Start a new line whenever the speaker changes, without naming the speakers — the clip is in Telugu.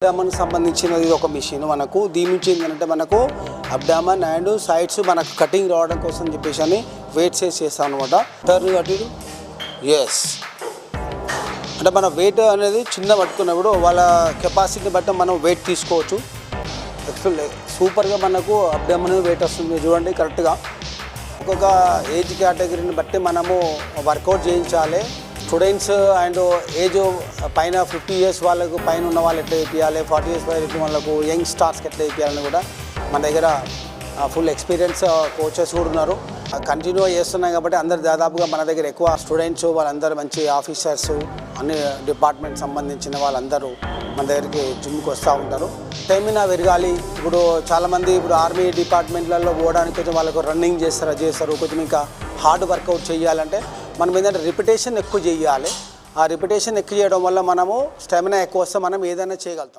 అబ్డామన్ సంబంధించినది ఇది ఒక మిషన్ మనకు దీని నుంచి ఏంటంటే మనకు అబ్డామన్ అండ్ సైడ్స్ మనకు కటింగ్ రావడం కోసం చెప్పేసి అని వెయిట్ చేసి చేస్తాం అనమాట టర్న్ అటు ఎస్ అంటే మన వెయిట్ అనేది చిన్న పట్టుకున్నప్పుడు వాళ్ళ కెపాసిటీని బట్టి మనం వెయిట్ తీసుకోవచ్చు. యాక్చువల్ సూపర్గా మనకు అబ్డామన్ వెయిట్ వస్తుంది. చూడండి కరెక్ట్గా ఒక్కొక్క ఏజ్ కేటగిరీని బట్టి మనము వర్కౌట్ చేయించాలి. స్టూడెంట్స్ అండ్ ఏజ్ పైన ఫిఫ్టీ ఇయర్స్ వాళ్ళకు పైన ఉన్న వాళ్ళు ఎట్లా ఇప్పించాలి ఫార్టీ ఇయర్స్ పైన వాళ్ళకు యంగ్ స్టార్స్కి ఎట్లా ఇప్పించాలని కూడా మన దగ్గర ఫుల్ ఎక్స్పీరియన్స్ కోచెస్ కూడా ఉన్నారు. కంటిన్యూ చేస్తున్నాం కాబట్టి అందరు దాదాపుగా మన దగ్గర ఎక్కువ స్టూడెంట్స్ వాళ్ళందరూ మంచి ఆఫీసర్స్ అన్ని డిపార్ట్మెంట్ సంబంధించిన వాళ్ళందరూ మన దగ్గరికి జిమ్కి వస్తూ ఉంటారు. స్టెమినా పెరగాలి. ఇప్పుడు చాలామంది ఇప్పుడు ఆర్మీ డిపార్ట్మెంట్లలో పోవడానికి కొంచెం వాళ్ళకు రన్నింగ్ చేస్తారు అది చేస్తారు. కొంచెం ఇంకా హార్డ్ వర్కౌట్ చేయాలంటే మనం ఏంటంటే రిపిటేషన్ ఎక్కువ చేయాలి. ఆ రిపిటేషన్ ఎక్కువ చేయడం వల్ల మనము స్టెమినా ఎక్కువ వస్తే మనం ఏదైనా చేయగలుగుతాం.